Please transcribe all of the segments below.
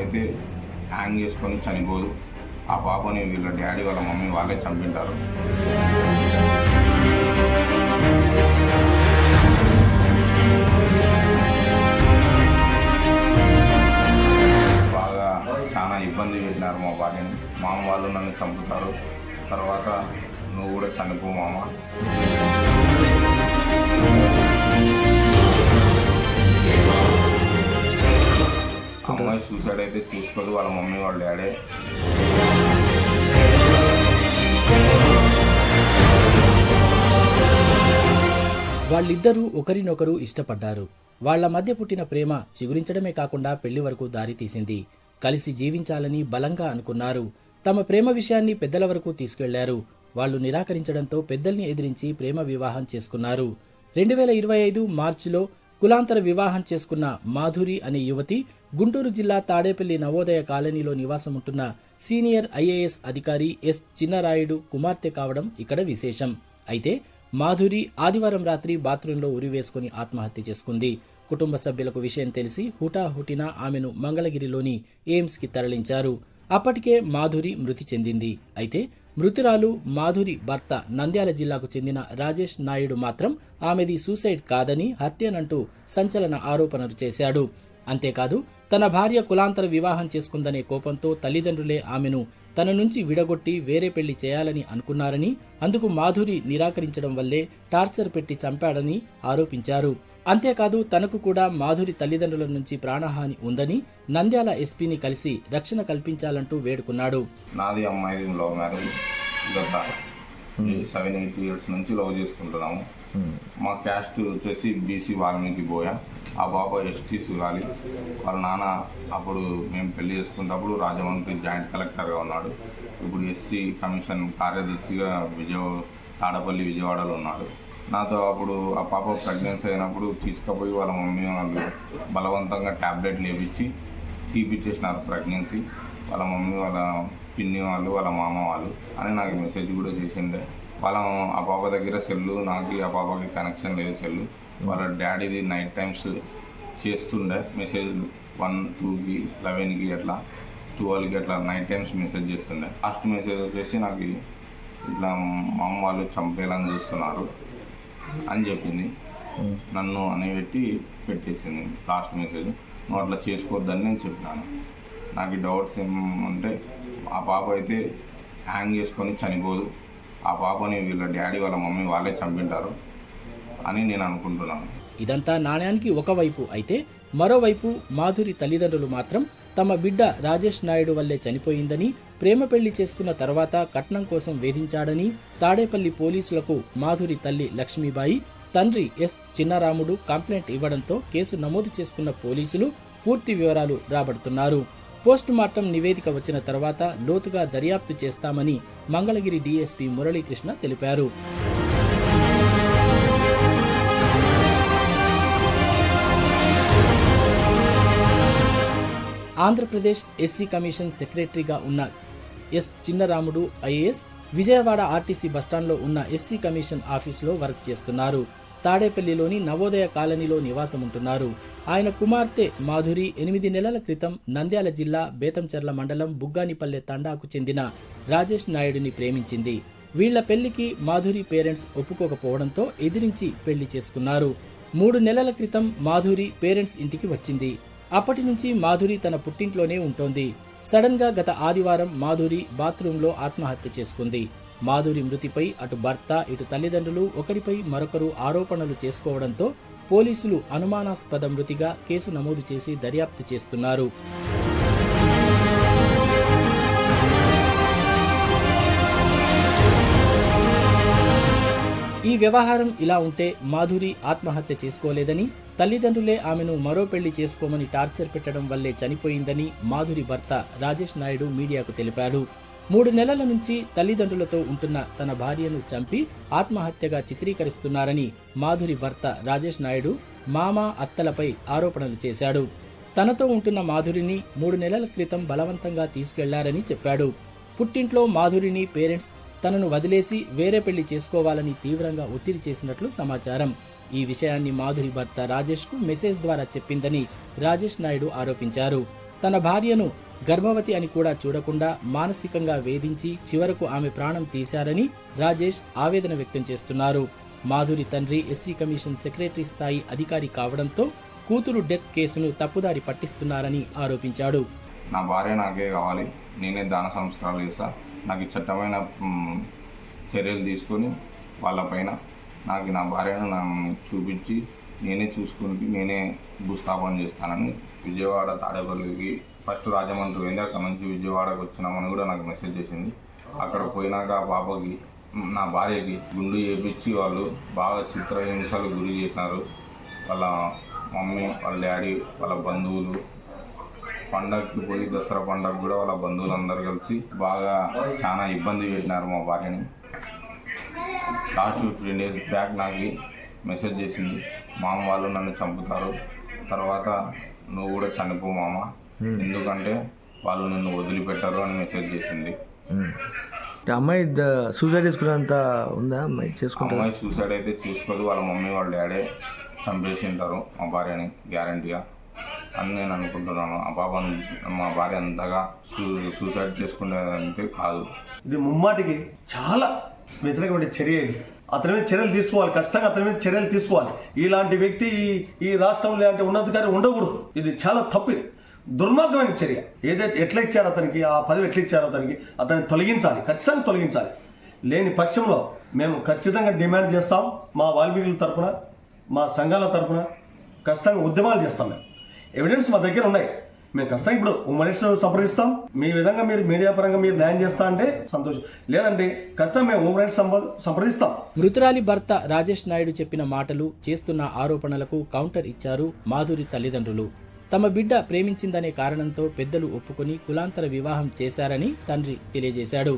అయితే హ్యాంగ్ చేసుకొని చనిపోదు ఆ పాపని వీళ్ళ డాడీ వాళ్ళ మమ్మీ వాళ్ళే చంపింటారు. ఎక్కడైతే తీసుకోదు వాళ్ళ మమ్మీ వాళ్ళ డాడే. వాళ్ళిద్దరూ ఒకరినొకరు ఇష్టపడ్డారు. వాళ్ళ మధ్య పుట్టిన ప్రేమ చిగురించడమే కాకుండా పెళ్ళి వరకు దారి తీసింది. కలిసి జీవించాలని బలంగా అనుకున్నారు. తమ ప్రేమ విషయాన్ని పెద్దల వరకు తీసుకెళ్ళారు. వాళ్ళు నిరాకరించడంతో పెద్దల్ని ఎదిరించి ప్రేమ వివాహం చేసుకున్నారు. రెండు వేల ఇరవై ఐదు మార్చిలో కులాంతర వివాహం చేసుకున్న మాధురి అనే యువతి గుంటూరు జిల్లా తాడేపల్లి నవోదయ కాలనీలో నివాసముంటున్న సీనియర్ ఐఏఎస్ అధికారి ఎస్ చిన్నరాయుడు కుమార్తె కావడం ఇక్కడ విశేషం. అయితే మాధురి ఆదివారం రాత్రి బాత్రూంలో ఉరివేసుకుని ఆత్మహత్య చేసుకుంది. కుటుంబ సభ్యులకు విషయం తెలిసి హుటాహుటిన ఆమెను మంగళగిరిలోని ఎయిమ్స్కి తరలించారు. అప్పటికే మాధురి మృతి చెందింది. అయితే మృతురాలు మాధురి భర్త నంద్యాల జిల్లాకు చెందిన రాజేష్ నాయుడు మాత్రం ఆమెది సూసైడ్ కాదని హత్యనంటూ సంచలన ఆరోపణలు చేశాడు. అంతేకాదు తన భార్య కులాంతర వివాహం చేసుకుందనే కోపంతో తల్లిదండ్రులే ఆమెను తన నుంచి విడగొట్టి వేరే పెళ్ళి చేయాలని అనుకున్నారని అందుకు మాధురి నిరాకరించడం వల్లే టార్చర్ పెట్టి చంపాడని ఆరోపించారు. అంతేకాదు తనకు కూడా మాధురి తల్లిదండ్రుల నుంచి ప్రాణహాని ఉందని నంద్యాల ఎస్పీని కలిసి రక్షణ కల్పించాలంటూ వేడుకున్నాడు. నాది అమ్మాయి లవ్ మ్యారేజ్. గత సెవెన్ ఎయిట్ ఇయర్స్ నుంచి లవ్ చేసుకుంటున్నాము. మా క్యాస్ట్ వచ్చేసి బీసీ వాల్మీకి బోయ. ఆ బాబా ఎస్టీ సుగాలి వాళ్ళ నాన్న అప్పుడు మేము పెళ్ళి చేసుకున్నప్పుడు రాజమండ్రి జాయింట్ కలెక్టర్గా ఉన్నాడు. ఇప్పుడు ఎస్సీ కమిషన్ కార్యదర్శిగా విజయ తాడపల్లి విజయవాడలో ఉన్నాడు. నాతో అప్పుడు ఆ పాప ప్రెగ్నెన్సీ అయినప్పుడు తీసుకుపోయి వాళ్ళ మమ్మీ వాళ్ళు బలవంతంగా ట్యాబ్లెట్లు వేపించి తీపిచ్చేసినారు ప్రెగ్నెన్సీ వాళ్ళ మమ్మీ వాళ్ళ పిన్ని వాళ్ళు వాళ్ళ మామ వాళ్ళు అని నాకు మెసేజ్ కూడా చేసిండే. వాళ్ళ ఆ పాప దగ్గర సెల్లు నాకు ఆ పాపకి కనెక్షన్ లేదు సెల్లు. వాళ్ళ డాడీది నైట్ టైమ్స్ చేస్తుండే. మెసేజ్ వన్ టూకి లెవెన్కి అట్లా ట్వెల్వ్కి అట్లా నైట్ టైమ్స్ మెసేజ్ చేస్తుండే. లాస్ట్ మెసేజ్ వచ్చేసి నాకు ఇట్లా మా అమ్మ వాళ్ళు చంపేయాలని చూస్తున్నారు. అని చెప్పింది. నన్ను అని పెట్టి పెట్టేసింది లాస్ట్ మెసేజ్ నువ్వు అట్లా చేసుకోవద్దని నేను చెప్పాను నాకు డౌట్స్ ఏమంటే ఆ పాప అయితే హ్యాంగ్ చేసుకొని చనిపోదు. ఆ పాపని వీళ్ళ డాడీ వాళ్ళ మమ్మీ వాళ్ళే చంపింటారు అని నేను అనుకుంటున్నాను. ఇదంతా నాణ్యానికి ఒకవైపు అయితే మరోవైపు మాధురి తల్లిదండ్రులు మాత్రం తమ బిడ్డ రాజేష్ నాయుడు వల్లే చనిపోయిందని ప్రేమ పెళ్ళి చేసుకున్న తర్వాత కట్నం కోసం వేధించాడని తాడేపల్లి పోలీసులకు మాధురి తల్లి లక్ష్మీబాయి తండ్రి ఎస్ చిన్నరాముడు కంప్లైంట్ ఇవ్వడంతో కేసు నమోదు చేసుకున్న పోలీసులు పూర్తి వివరాలు రాబడుతున్నారు. పోస్ట్ మార్టం నివేదిక వచ్చిన తర్వాత లోతుగా దర్యాప్తు చేస్తామని మంగళగిరి డీఎస్పీ మురళీకృష్ణ తెలిపారు. ఆంధ్రప్రదేశ్ ఎస్సీ కమిషన్ సెక్రటరీగా ఉన్న S Chinnaramudu IAS Vijayawada RTC బస్టాండ్లో ఉన్న ఎస్సీ కమిషన్ ఆఫీసులో వర్క్ చేస్తున్నారు. తాడేపల్లిలోని నవోదయ కాలనీలో నివాసముంటున్నారు. ఆయన కుమార్తె మాధురి ఎనిమిది నెలల క్రితం నంద్యాల జిల్లా బేతంచెర్ల మండలం బుగ్గానిపల్లె తండాకు చెందిన రాజేష్ నాయుడిని ప్రేమించింది. వీళ్ళ పెళ్ళికి మాధురి పేరెంట్స్ ఒప్పుకోకపోవడంతో ఎదిరించి పెళ్ళి చేసుకున్నారు. మూడు నెలల క్రితం మాధురి పేరెంట్స్ ఇంటికి వచ్చింది. అప్పటి నుంచి మాధురి తన పుట్టింట్లోనే ఉంటోంది. సడన్గా గత ఆదివారం మాధురి బాత్రూంలో ఆత్మహత్య చేసుకుంది. మాధురి మృతిపై అటు భర్త ఇటు తల్లిదండ్రులు ఒకరిపై మరొకరు ఆరోపణలు చేసుకోవడంతో పోలీసులు అనుమానాస్పద మృతిగా కేసు నమోదు చేసి దర్యాప్తు చేస్తున్నారు. ఈ వ్యవహారం ఇలా ఉంటే మాధురి ఆత్మహత్య చేసుకోలేదని తల్లిదండ్రులే ఆమెను మరో పెళ్ళి చేసుకోమని టార్చర్ పెట్టడం వల్లే చనిపోయిందని మాధురి భర్త రాజేష్ నాయుడు మీడియాకు తెలిపాడు మూడు నెలల నుంచి తల్లిదండ్రులతో ఉంటున్న తన భార్యను చంపి ఆత్మహత్యగా చిత్రీకరిస్తున్నారని మాధురి భర్త రాజేష్ నాయుడు మామ అత్తలపై ఆరోపణలు చేశాడు. తనతో ఉంటున్న మాధురిని మూడు నెలల క్రితం బలవంతంగా తీసుకెళ్ళారని చెప్పాడు. పుట్టింట్లో మాధురిని పేరెంట్స్ తనను వదిలేసి వేరే పెళ్ళి చేసుకోవాలని తీవ్రంగా ఒత్తిడి చేసినట్లు సమాచారం. ఈ విషయాన్ని మాధురి భర్త రాజేష్కు మెసేజ్ ద్వారా చెప్పిందని రాజేష్ నాయుడు ఆరోపించారు. తన భార్యను గర్భవతి అని కూడా చూడకుండా మానసికంగా వేధించి చివరకు ఆమె ప్రాణం తీశారని రాజేష్ ఆవేదన వ్యక్తం చేస్తున్నారు. మాధురి తండ్రి ఎస్సీ కమిషన్ సెక్రటరీ స్థాయి అధికారి కావడంతో కూతురు డెత్ కేసును తప్పుదారి పట్టిస్తున్నారని ఆరోపించాడు. నా భార్య నాకే కావాలి. నేనే దాన సంస్కారాలు చేస్తా. నాకు చట్టమైన చర్యలు తీసుకొని వాళ్ళపైన నాకు నా భార్యను నన్ను చూపించి నేనే చూసుకుని నేనే భూస్థాపన చేస్తానని విజయవాడ తాడేపల్లికి ఫస్ట్ రాజమండ్రి పోయింది. అక్కడ నుంచి విజయవాడకు వచ్చినామని కూడా నాకు మెసేజ్ చేసింది. అక్కడ పోయినాక ఆ పాపకి నా భార్యకి గుండు చేపించి వాళ్ళు బాగా చిత్రహింసలు గురి చేసినారు. వాళ్ళ మమ్మీ వాళ్ళ డాడీ వాళ్ళ బంధువులు. పండగకి పోయి దసరా పండగ కూడా వాళ్ళ బంధువులందరూ కలిసి బాగా చాలా ఇబ్బంది పెట్టినారు మా భార్యని. లాస్ట్ ఫిఫ్టీన్ డేస్ బ్యాక్ నాకు మెసేజ్ చేసింది. మామ వాళ్ళు నన్ను చంపుతారు. తర్వాత నువ్వు కూడా చనిపో మామ. ఎందుకంటే వాళ్ళు నిన్ను వదిలిపెట్టరు అని మెసేజ్ చేసింది. అంటే అమ్మాయి ద- సూసైడ్ చేసుకున్నంత ఉందా అమ్మాయి? చేసుకుంటా అమ్మాయి సూసైడ్ అయితే చేసుకోదు. వాళ్ళ మమ్మీ వాళ్ళ డాడీ చంపేసి ఉంటారు మా భార్యని గ్యారంటీగా అని నేను అనుకుంటున్నాను. ఆ పాప మా భార్య అంతగా సూ సూసైడ్ చేసుకునేదంటే కాదు. ఇది ముమ్మాటికి చాలా వ్యతిరేకమైన చర్య అతని మీద చర్యలు తీసుకోవాలి ఖచ్చితంగా అతని మీద చర్యలు తీసుకోవాలి. ఇలాంటి వ్యక్తి ఈ- ఈ రాష్ట్రంలో ఇలాంటి ఉన్నతాధికారి ఉండకూడదు. ఇది చాలా తప్పు ఇది. దుర్మార్గమైన చర్య. ఏదైతే ఎట్లా ఇచ్చారో అతనికి ఆ పదవి ఎట్లా ఇచ్చారో అతనికి అతన్ని తొలగించాలి ఖచ్చితంగా తొలగించాలి. లేని పక్షంలో మేము ఖచ్చితంగా డిమాండ్ చేస్తాం మా వాల్మీకుల తరపున మా సంఘాల తరపున ఖచ్చితంగా ఉద్యమాలు చేస్తాం మేము. ఎవిడెన్స్ మా దగ్గర ఉన్నాయి. మేము ఖచ్చితంగా ఇప్పుడు ఉమ్మడిస్ సంప్రదిస్తాం. మీ విధంగా మీరు మీడియా పరంగా మీరు న్యాయం చేస్తా అంటే సంతోషం. లేదంటే ఖచ్చితంగా మేము ఉమ్మడిస్ సంప్రదిస్తాం. మృతురాలి భర్త రాజేష్ నాయుడు చెప్పిన మాటలు చేస్తున్న ఆరోపణలకు కౌంటర్ ఇచ్చారు మాధురి తల్లిదండ్రులు. తమ బిడ్డ ప్రేమించిందనే కారణంతో పెద్దలు ఒప్పుకొని కులాంతర వివాహం చేశారని తండ్రి తెలియజేశాడు.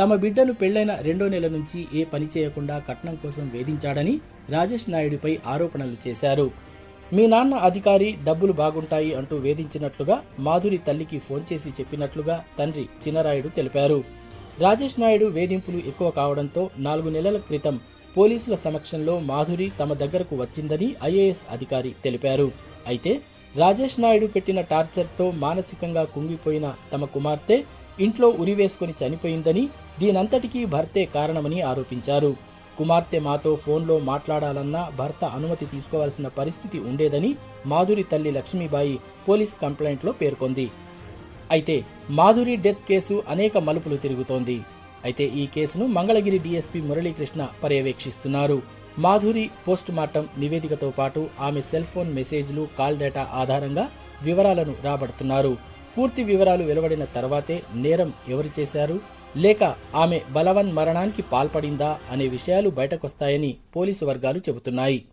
తమ బిడ్డను పెళ్ళైన రెండో నెల నుంచి ఏ పని చేయకుండా కట్నం కోసం వేధించాడని రాజేష్ నాయుడిపై ఆరోపణలు చేశారు. మీ నాన్న అధికారి డబ్బులు బాగుంటాయి అంటూ వేధించినట్లుగా మాధురి తల్లికి ఫోన్ చేసి చెప్పినట్లుగా తండ్రి చినరాయుడు తెలిపారు. రాజేష్ నాయుడు వేధింపులు ఎక్కువ కావడంతో నాలుగు నెలల క్రితం పోలీసుల సమక్షంలో మాధురి తమ దగ్గరకు వచ్చిందని ఐఏఎస్ అధికారి తెలిపారు. అయితే రాజేష్ నాయుడు పెట్టిన టార్చర్తో మానసికంగా కుంగిపోయిన తమ కుమార్తె ఇంట్లో ఉరివేసుకుని చనిపోయిందని దీనంతటికీ భర్తే కారణమని ఆరోపించారు. కుమార్తె మాతో ఫోన్లో మాట్లాడాలన్నా భర్త అనుమతి తీసుకోవాల్సిన పరిస్థితి ఉండేదని మాధురి తల్లి లక్ష్మీబాయి పోలీస్ కంప్లైంట్లో పేర్కొంది. అయితే మాధురి డెత్ కేసు అనేక మలుపులు తిరుగుతోంది. అయితే ఈ కేసును మంగళగిరి డీఎస్పీ మురళీకృష్ణ పర్యవేక్షిస్తున్నారు. మాధురి పోస్ట్ మార్టం నివేదికతో పాటు ఆమె సెల్ ఫోన్ మెసేజ్లు కాల్ డేటా ఆధారంగా వివరాలను రాబడుతున్నారు. పూర్తి వివరాలు వెలువడిన తర్వాతే నేరం ఎవరు చేశారు? లేక ఆమె బలవన్ మరణానికి పాల్పడిందా అనే విషయాలు బయటకొస్తాయని పోలీసు వర్గాలు చెబుతున్నాయి.